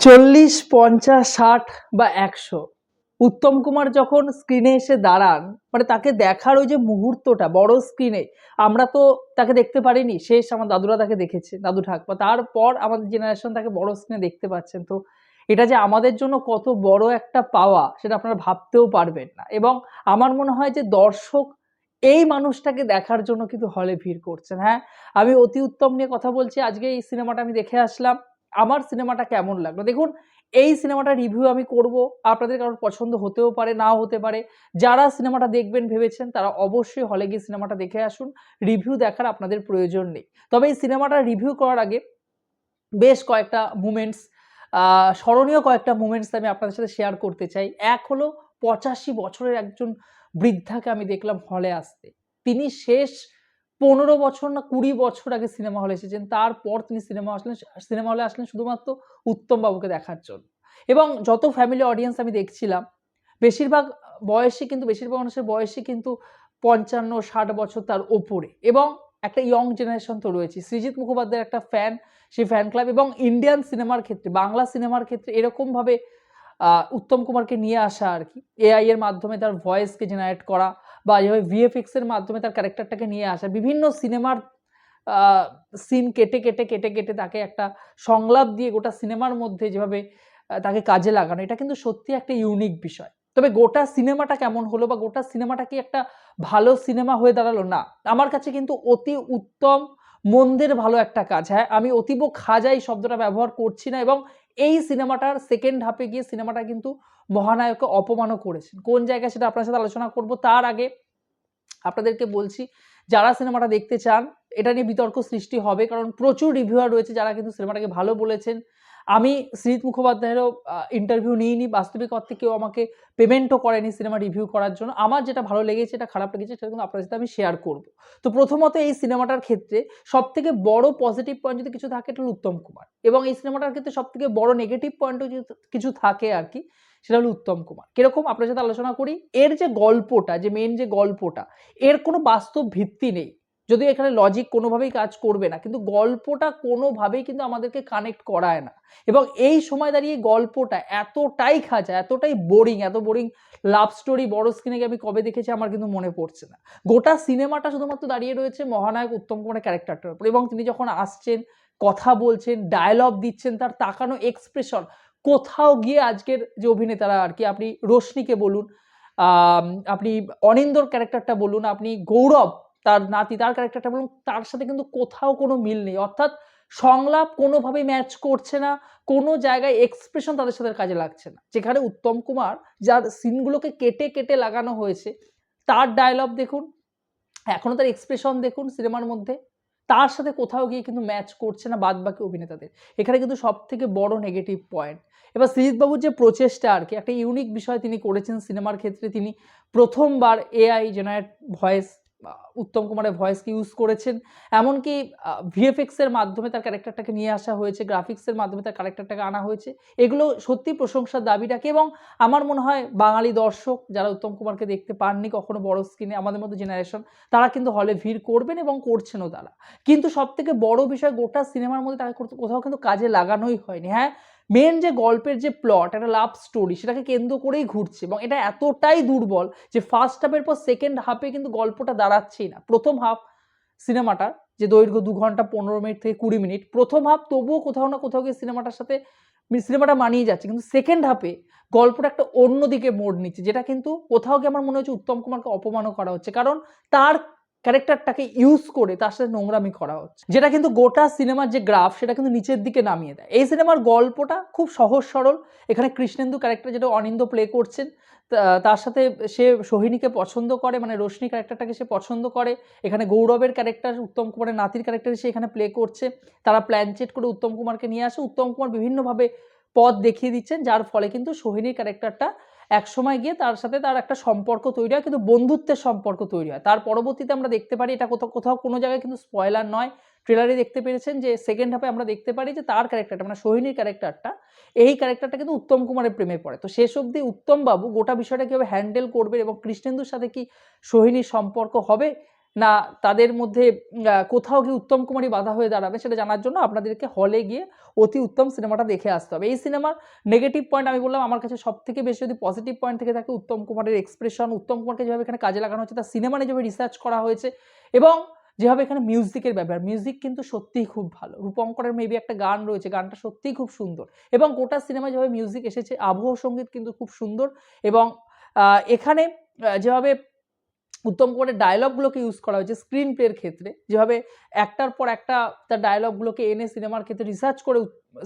চল্লিশ, পঞ্চাশ, ষাট বা একশো। উত্তম কুমার যখন স্ক্রিনে এসে দাঁড়ান মানে তাকে দেখার ওই যে মুহূর্তটা, বড় স্ক্রিনে আমরা তো তাকে দেখতে পারিনি। শেষ আমার দাদুরা তাকে দেখেছে, দাদু ঠাকমা তারপর আমাদের জেনারেশন তাকে বড় স্ক্রিনে দেখতে পাচ্ছেন। তো এটা যে আমাদের জন্য কত বড় একটা পাওয়া, সেটা আপনারা ভাবতেও পারবেন না। এবং আমার মনে হয় যে দর্শক এই মানুষটাকে দেখার জন্য কিন্তু হলে ভিড় করছেন। হ্যাঁ আমি অতি উত্তম নিয়ে কথা বলছি। আজকে এই সিনেমাটা আমি দেখে আসলাম। আমার সিনেমাটা কেমন লাগল? দেখুন, এই সিনেমাটা রিভিউ আমি করব। আপনাদের কারোর পছন্দ হতেও পারে, নাও হতে পারে। যারা সিনেমাটা দেখবেন ভেবেছেন, তারা অবশ্যই হলে গিয়ে সিনেমাটা দেখে আসুন। রিভিউ দেখার আপনাদের প্রয়োজন নেই। তবে এই সিনেমাটা রিভিউ করার আগে বেশ কয়েকটা মুমেন্টস স্মরণীয় কয়েকটা মুমেন্টস আমি আপনাদের সাথে শেয়ার করতে চাই। এক হলো পঁচাশি বছরের একজন বৃদ্ধাকে আমি দেখলাম হলে আসতে। তিনি শেষ পনেরো বছর না কুড়ি বছর আগে সিনেমা হলে এসেছেন, তারপর তিনি সিনেমা আসলেন, সিনেমা হলে আসলেন শুধুমাত্র উত্তম বাবুকে দেখার জন্য। এবং যত ফ্যামিলি অডিয়েন্স আমি দেখছিলাম, বেশিরভাগ বয়সে কিন্তু, বেশিরভাগ মানুষের বয়সে কিন্তু পঞ্চান্ন, ষাট বছর তার ওপরে। এবং একটা ইয়ং জেনারেশন তো রয়েছে। সৃজিৎ মুখোপাধ্যায়ের একটা ফ্যান সেই ফ্যান ক্লাব এবং ইন্ডিয়ান সিনেমার ক্ষেত্রে, বাংলা সিনেমার ক্ষেত্রে এরকমভাবে উত্তম কুমারকে নিয়ে আসা আর কি। এআই এর মাধ্যমে তার ভয়েসকে জেনারেট করা বা যেভাবে ভিএফএক্স এর মাধ্যমে তার ক্যারেক্টারটাকে নিয়ে আসা, বিভিন্ন সিনেমার সিন কেটে কেটে কেটে কেটে তাকে একটা সংলাপ দিয়ে গোটা সিনেমার মধ্যে যেভাবে তাকে কাজে লাগানো, এটা কিন্তু সত্যি একটা ইউনিক বিষয়। তবে গোটা সিনেমাটা কেমন হলো বা গোটা সিনেমাটা কি একটা ভালো সিনেমা হয়ে দাঁড়াল? না। আমার কাছে কিন্তু অতি উত্তম মন্দের ভালো একটা কাজ। হ্যাঁ আমি অতীব খাজাই শব্দটা ব্যবহার করছি না এবং এই সিনেমাটার সেকেন্ড হাফে গিয়ে সিনেমাটা কিন্তু মহানায়ককে অপমানও করেছেন। কোন জায়গায় সেটা আপনার সাথে আলোচনা করব? তার আগে আপনাদেরকে বলছি, যারা সিনেমাটা দেখতে চান, এটা নিয়ে বিতর্ক সৃষ্টি হবে, কারণ প্রচুর রিভিউয়ার রয়েছে যারা কিন্তু সিনেমাটাকে ভালো বলেছেন। আমি শ্রীত মুখোপাধ্যায়েরও ইন্টারভিউ নিইনি। বাস্তবিক অর্থে কেউ আমাকে পেমেন্টও করেনি সিনেমা রিভিউ করার জন্য। আমার যেটা ভালো লেগেছে এটা খারাপ লেগেছে, সেটা কিন্তু আপনার সাথে আমি শেয়ার করব। তো প্রথমত এই সিনেমাটার ক্ষেত্রে সব থেকে বড় পজিটিভ পয়েন্ট যদি কিছু থাকে, এটা উত্তম কুমার। এবং এই সিনেমাটার ক্ষেত্রে সব থেকে বড় নেগেটিভ পয়েন্টও যদি কিছু থাকে আর কি সেটা হলো উত্তম কুমার। কীরকম? আপনার সাথে আলোচনা করি। এর যে গল্পটা, যে মেন যে গল্পটা, এর কোনো বাস্তব ভিত্তি নেই। যদিও এখানে লজিক কোনোভাবেই কাজ করবে না, কিন্তু গল্পটা কোনোভাবেই কিন্তু আমাদেরকে কানেক্ট করায় না। এবং এই সময় দাঁড়িয়ে গল্পটা এতটাই খাঁচা, এতটাই বোরিং এত বোরিং লাভ স্টোরি বড় স্ক্রিনে আমি কবে দেখেছি আমার কিন্তু মনে পড়ছে না। গোটা সিনেমাটা শুধুমাত্র দাঁড়িয়ে রয়েছে মহানায়ক উত্তম কুমারের ক্যারেক্টারটার উপর এবং তিনি যখন আসছেন, কথা বলছেন ডায়লগ দিচ্ছেন, তার তাকানো এক্সপ্রেশন কোথাও গিয়ে আজকের যে অভিনেতারা আর কি, আপনি রোশনিকে বলুন আপনি অনিন্দর ক্যারেক্টারটা বলুন, আপনি গৌরব তার নাতি, তার ক্যারেক্টারটা বলুন তার সাথে কিন্তু কোথাও কোনো মিল নেই। অর্থাৎ সংলাপ কোনোভাবেই ম্যাচ করছে না, কোনো জায়গায় এক্সপ্রেশন তাদের সাথে কাজে লাগছে না। যেখানে উত্তম কুমার, যার সিনগুলোকে কেটে কেটে লাগানো হয়েছে, তার ডায়লগ দেখুন এখনও তার এক্সপ্রেশন দেখুন সিনেমার মধ্যে, তার সাথে কোথাও গিয়ে কিন্তু ম্যাচ করছে না বাদ বাকি অভিনেতাদের। এখানে কিন্তু সব থেকে বড় নেগেটিভ পয়েন্ট এবার সৃজিৎবাবুর যে প্রচেষ্টা আর কি, একটা ইউনিক বিষয় তিনি করেছেন সিনেমার ক্ষেত্রে, তিনি প্রথমবার এআই জেনারেট ভয়েস উত্তম কুমারের ভয়েসকে ইউজ করেছেন? এমনকি ভিএফএক্স এর মাধ্যমে তার ক্যারেক্টারটাকে নিয়ে আসা হয়েছে গ্রাফিক্সের মাধ্যমে তার ক্যারেক্টারটাকে আনা হয়েছে। এগুলো সত্যি প্রশংসার দাবি রাখে এবং আমার মনে হয় বাঙালি দর্শক যারা উত্তম কুমারকে দেখতে পাননি কখনো বড় স্ক্রিনে আমাদের মতো জেনারেশন তারা কিন্তু হলে ভিড় করবেন এবং করছেনও তারা। কিন্তু সব থেকে বড় বিষয় গোটা সিনেমার মধ্যে তাকে কোথাও কিন্তু কাজে লাগানোই হয়নি। হ্যাঁ মেন যে গল্পের যে প্লট একটা লাভ স্টোরি সেটাকে কেন্দ্র করেই ঘুরছে এবং এটা এতটাই দুর্বল যে ফার্স্ট হাফের পর সেকেন্ড হাফে কিন্তু গল্পটা দাঁড়াচ্ছেই না। প্রথম হাফ সিনেমাটার যে দৈর্ঘ্য দু ঘণ্টা পনেরো মিনিট থেকে কুড়ি মিনিট, প্রথম হাফ তবুও কোথাও না কোথাও গিয়ে সিনেমাটার সাথে সিনেমাটা মানিয়ে যাচ্ছে। কিন্তু সেকেন্ড হাফে গল্পটা একটা অন্যদিকে মোড় নিচ্ছে, যেটা কিন্তু কোথাও গিয়ে আমার মনে হচ্ছে উত্তম কুমারকে অপমানও করা হচ্ছে। কারণ তার ক্যারেক্টারটাকে ইউজ করে তার সাথে নোংরামি করা হচ্ছে। যেটা কিন্তু গোটা সিনেমার যে গ্রাফ সেটা কিন্তু নিচের দিকে নামিয়ে দেয়। এই সিনেমার গল্পটা খুব সহজ সরল। এখানে কৃষ্ণেন্দু ক্যারেক্টার যেটা অনিন্দ প্লে করছেন তার সাথে সে সোহিনীকে পছন্দ করে মানে রোশনি ক্যারেক্টারটাকে সে পছন্দ করে। এখানে গৌরবের ক্যারেক্টার উত্তম কুমারের নাতির ক্যারেক্টার সে এখানে প্লে করছে। তারা প্ল্যানচেট করে উত্তম কুমারকে নিয়ে আসে। উত্তম কুমার বিভিন্নভাবে পথ দেখিয়ে দিচ্ছেন, যার ফলে কিন্তু সোহিনীর ক্যারেক্টারটা এক সময় গিয়ে তার সাথে তার একটা সম্পর্ক তৈরি হয়, কিন্তু বন্ধুত্বের সম্পর্ক তৈরি হয়। তার পরবর্তীতে আমরা দেখতে পারি, এটা কোথাও কোথাও কোনো জায়গায় কিন্তু স্পয়লার নয়। ট্রেলারে দেখতে পেরেছেন যে সেকেন্ড হাফে আমরা দেখতে পারি যে তার ক্যারেক্টারটা মানে সোহিনীর ক্যারেক্টারটা এই ক্যারেক্টারটা কিন্তু উত্তম কুমারের প্রেমে পড়ে। তো শেষ অবধি উত্তমবাবু গোটা বিষয়টা কীভাবে হ্যান্ডেল করবে এবং কৃষ্ণেন্দুর সাথে কি সোহিনীর সম্পর্ক হবে না তাদের মধ্যে কোথাও কি উত্তম কুমারই বাধা হয়ে দাঁড়াবে সেটা জানার জন্য আপনাদেরকে হলে গিয়ে অতি উত্তম সিনেমাটা দেখে আসতে হবে। এই সিনেমার নেগেটিভ পয়েন্ট আমি বললাম, আমার কাছে সব থেকে বেশি যদি পজিটিভ পয়েন্ট থেকে থাকে উত্তম কুমারের এক্সপ্রেশন উত্তম কুমারকে যেভাবে এখানে কাজে লাগানো হচ্ছে তার সিনেমা নিয়ে যেভাবে রিসার্চ করা হয়েছে এবং যেভাবে এখানে মিউজিকের ব্যাপার মিউজিক কিন্তু সত্যিই খুব ভালো। রূপঙ্করের মেবি একটা গান রয়েছে, গানটা সত্যিই খুব সুন্দর এবং গোটা সিনেমায় যেভাবে মিউজিক এসেছে, আবহ সংগীত কিন্তু খুব সুন্দর এবং এখানে যেভাবে উত্তম কুমারের ডায়লগগুলোকে ইউজ করা হয়েছে স্ক্রিন প্লের ক্ষেত্রে। যেভাবে একটার পর একটা তার ডায়লগগুলোকে এনে সিনেমার ক্ষেত্রে রিসার্চ করে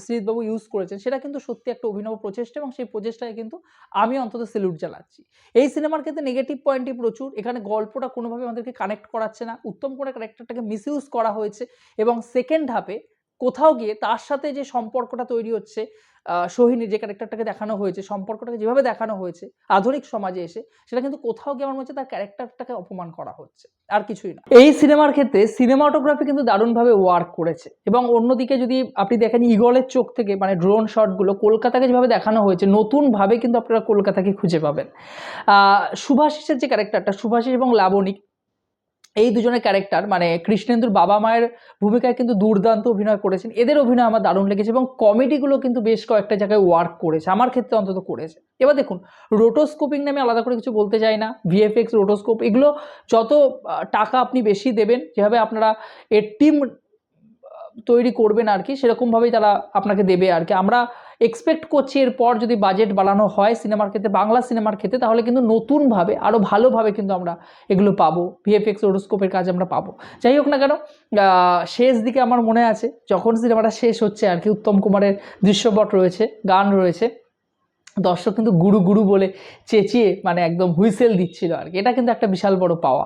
শ্রীজিৎবাবু ইউজ করেছেন, সেটা কিন্তু সত্যি একটা অভিনব প্রচেষ্টা এবং সেই প্রচেষ্টায় কিন্তু আমি অন্তত সেলুট জ্বালাচ্ছি এই সিনেমার ক্ষেত্রে নেগেটিভ পয়েন্টই প্রচুর, এখানে গল্পটা কোনোভাবে আমাদেরকে কানেক্ট করাচ্ছে না। উত্তম কুমারের ক্যারেক্টারটাকে মিস করা হয়েছে এবং সেকেন্ড হাফে কোথাও গিয়ে তার সাথে যে সম্পর্কটা তৈরি হচ্ছে সোহিনীর যে ক্যারেক্টারটাকে দেখানো হয়েছে, সম্পর্কটাকে যেভাবে দেখানো হয়েছে, আধুনিক সমাজে এসে, সেটা কিন্তু কোথাও গিয়ে আমার মনে হচ্ছে, তার ক্যারেক্টারটাকে অপমান করা হচ্ছে, আর কিছুই না। এই সিনেমার ক্ষেত্রে সিনেমাটোগ্রাফি কিন্তু দারুণভাবে ওয়ার্ক করেছে এবং অন্যদিকে যদি আপনি দেখেন ইগলের চোখ থেকে মানে ড্রোন শটগুলো কলকাতাকে যেভাবে দেখানো হয়েছে, নতুনভাবে কিন্তু আপনারা কলকাতাকে খুঁজে পাবেন। সুভাষিসের যে ক্যারেক্টারটা সুভাষিস এবং লাবণিক এই দুজনের ক্যারেক্টার মানে কৃষ্ণেন্দুর বাবা মায়ের ভূমিকায় কিন্তু দুর্দান্ত অভিনয় করেছেন। এদের অভিনয় আমার দারুণ লেগেছে এবং কমেডিগুলো কিন্তু বেশ কয়েকটা জায়গায় ওয়ার্ক করেছে, আমার ক্ষেত্রে অন্তত করেছে। এবার দেখুন রোটোস্কোপিং নামে আলাদা করে কিছু বলতে চাই না। ভিএফএক্স রোটোস্কোপ এগুলো যত টাকা আপনি বেশি দেবেন, যেভাবে আপনারা এর টিম তৈরি করবেন আর কি, সেরকমভাবেই তারা আপনাকে দেবে আর কি। আমরা এক্সপেক্ট করছি এরপর যদি বাজেট বাড়ানো হয় সিনেমার ক্ষেত্রে, বাংলা সিনেমার ক্ষেত্রে, তাহলে কিন্তু নতুনভাবে আরও ভালোভাবে কিন্তু আমরা এগুলো পাবো। ভিএফএক্স ওরোস্কোপের কাজ আমরা পাবো। যাই হোক না কেন শেষ দিকে আমার মনে আছে, যখন সিনেমাটা শেষ হচ্ছে আর কি, উত্তম কুমারের দৃশ্যপট রয়েছে, গান রয়েছে দর্শক কিন্তু গুরু গুরু বলে চেঁচিয়ে মানে একদম হুইসেল দিচ্ছিল আর কি। এটা কিন্তু একটা বিশাল বড় পাওয়া।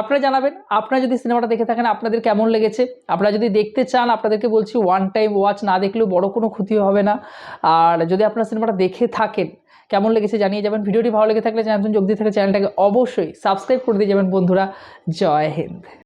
আপনারা জানাবেন, আপনারা যদি সিনেমাটা দেখে থাকেন, আপনাদের কেমন লেগেছে? আপনারা যদি দেখতে চান, আপনাদেরকে বলছি ওয়ান টাইম ওয়াচ না দেখলেও বড় কোনো ক্ষতি হবে না। আর যদি আপনারা সিনেমাটা দেখে থাকেন, কেমন লেগেছে জানিয়ে যাবেন। ভিডিওটি ভালো লেগে থাকলে চ্যানেল যোগ দিয়ে থাকলে চ্যানেলটাকে অবশ্যই সাবস্ক্রাইব করে দিয়ে যাবেন, বন্ধুরা। জয় হিন্দ।